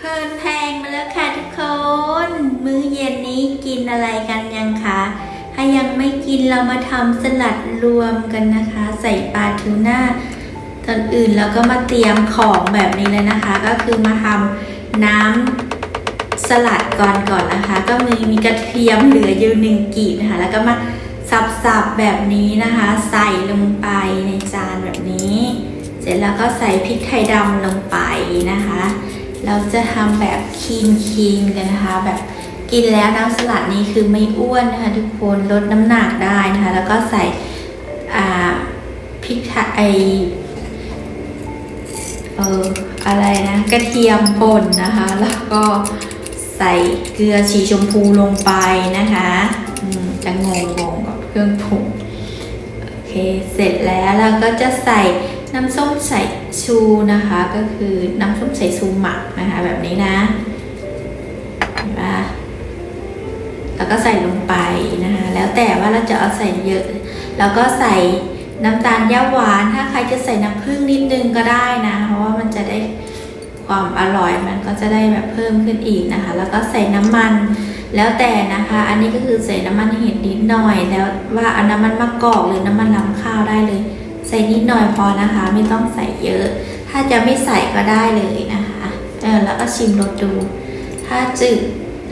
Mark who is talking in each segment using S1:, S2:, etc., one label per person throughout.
S1: เพลินแพงมาแล้วค่ะทุกคน มื้อเย็นนี้กินอะไรกันยังคะถ้ายังไม่กินเรามาทำสลัดรวมกันนะคะ ใส่ปลาทูน่าก่อนอื่นเราก็มาเตรียมของแบบนี้เลยนะคะ ก็คือมาทำน้ำสลัดก่อนก่อนนะคะ ก็มีมีกระเทียมเหลืออยู่หนึ่งกีบนะคะ แล้วก็มาสับๆแบบนี้นะคะ ใส่ลงไปในจานแบบนี้ เสร็จแล้วก็ใส่พริกไทยดำลงไปนะคะ เราจะทำแบบคีนคีนกันนะคะ แบบกินแล้วน้ำสลัดนี้คือไม่อ้วนนะคะทุกคนลดน้ำหนักได้นะคะ แล้วก็ใส่พริกไทยอเอออะไรนะ กระเทียมป่นนะคะ แล้วก็ใส่เกลือสีชมพูลงไปนะคะจะงงงกับเครื่องปรุงโอเค เสร็จแล้วเราก็จะใส่ น้ำส้มสายชูนะคะ ก็คือน้ำส้มสายชูหมักนะคะ แบบนี้นะเห็นปะแล้วก็ใส่ลงไปนะคะ แล้วแต่ว่าเราจะเอาใส่เยอะ แล้วก็ใส่น้ำตาลย่าหวาน ถ้าใครจะใส่น้ำผึ้งนิดนึงก็ได้นะ เพราะว่ามันจะได้ความอร่อยมันก็จะได้แบบเพิ่มขึ้นอีกนะคะ แล้วก็ใส่น้ำมันแล้วแต่นะคะ อันนี้ก็คือใส่น้ำมันเห็ดนิดหน่อย แล้วว่าเอาน้ำมันมะกอกหรือน้ำมันลำข้าวได้เลย ใส่นิดหน่อยพอนะคะ ไม่ต้องใส่เยอะ ถ้าจะไม่ใส่ก็ได้เลยนะคะเออแล้วก็ชิมรสดู ถ้าจืด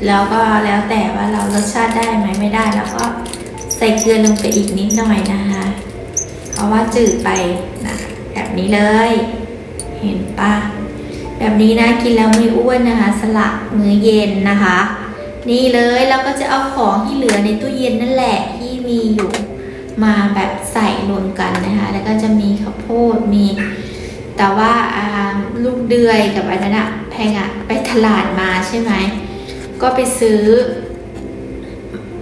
S1: แล้วก็แล้วแต่ว่าเรารสชาติได้ไหมไม่ได้แล้วก็ใส่เกลือลงไปอีกนิดหน่อยนะคะ เพราะว่าจืดไปนะแบบนี้เลย เห็นปะแบบนี้นะกินแล้วไม่อ้วนนะคะ สลัดมื้อเย็นนะคะ นี่เลยเราก็จะเอาของที่เหลือในตู้เย็นนั่นแหละที่มีอยู่ มาแบบใส่รวมกันนะคะ แล้วก็จะมีข้าวโพดมี แต่ว่าลูกเดือยกับอันนั้นอะแพงอะไปตลาดมาใช่ไหม ก็ไปซื้อ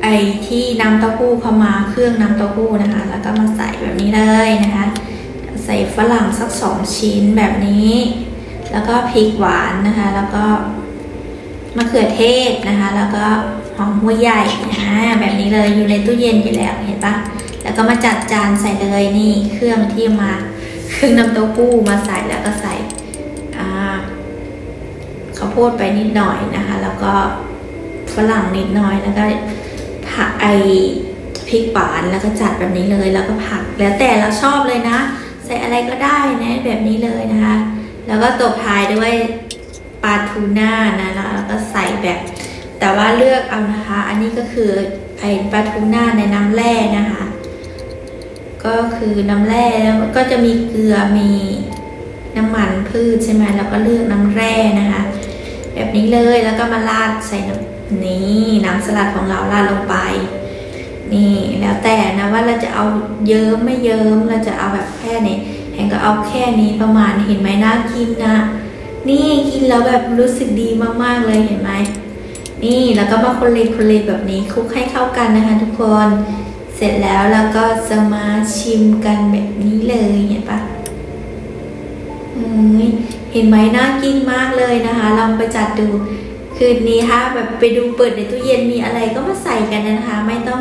S1: ไอ้ที่น้ำเต้าหู้เข้ามาเครื่องน้ำเต้าหู้นะคะ แล้วก็มาใส่แบบนี้เลยนะคะ ใส่ฝรั่งสักสองชิ้นแบบนี้ แล้วก็พริกหวานนะคะ แล้วก็มะเขือเทศนะคะ แล้วก็หอมหัวใหญ่นะแบบนี้เลยอยู่ในตู้เย็นอยู่แล้วเห็นปะ แล้วก็มาจัดจานใส่เลยนี่เครื่องที่มาเครื่องน้ำเต้าหู้มาใส่แล้วก็ใส่ข้าวโพดไปนิดหน่อยนะคะ แล้วก็ฝรั่งนิดหน่อยแล้วก็ผักไอพริกหวานแล้วก็จัดแบบนี้เลยแล้วก็ผักแล้วแต่เราชอบเลยนะ ใส่อะไรก็ได้นะแบบนี้เลยนะคะ แล้วก็ตบท้ายด้วยปลาทูน่านะแล้วก็ใส่แบบ แต่ว่าเลือกเอานะคะ อันนี้ก็คือไอปลาทูน่าในน้ำแร่นะ คือน้ำแร่แล้วก็จะมีเกลือมีน้ำมันพืชใช่ไหมแล้วก็เลือกน้ำแร่นะคะ แบบนี้เลยแล้วก็มาราดใส่น้ำนี่น้ำสลัดของเราราดลงไป นี่แล้วแต่นะว่าเราจะเอาเยิ้มไม่เยิ้มเราจะเอาแบบแค่ไหนแหงก็เอาแค่นี้ประมาณเห็นไหมน่ากินนะ นี่กินแล้วแบบรู้สึกดีมากๆเลยเห็นไหมนี่แล้วก็มาคนเลคนเลแบบนี้คลุกให้เข้ากันนะคะ ทุกคน ร็จแล้วเราก็จะมาชิมกันแบบนี้เลยเห็นปะเห็นไหมน่ากินมากเลยนะคะ ลองไปจัดดูคืนนี้ถ้าแบบไปดูเปิดในตู้เย็นมีอะไรก็มาใส่กันนะคะ ไม่ต้อง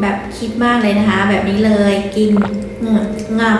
S1: แบบคิดมากเลยนะคะ แบบนี้เลยกินงับ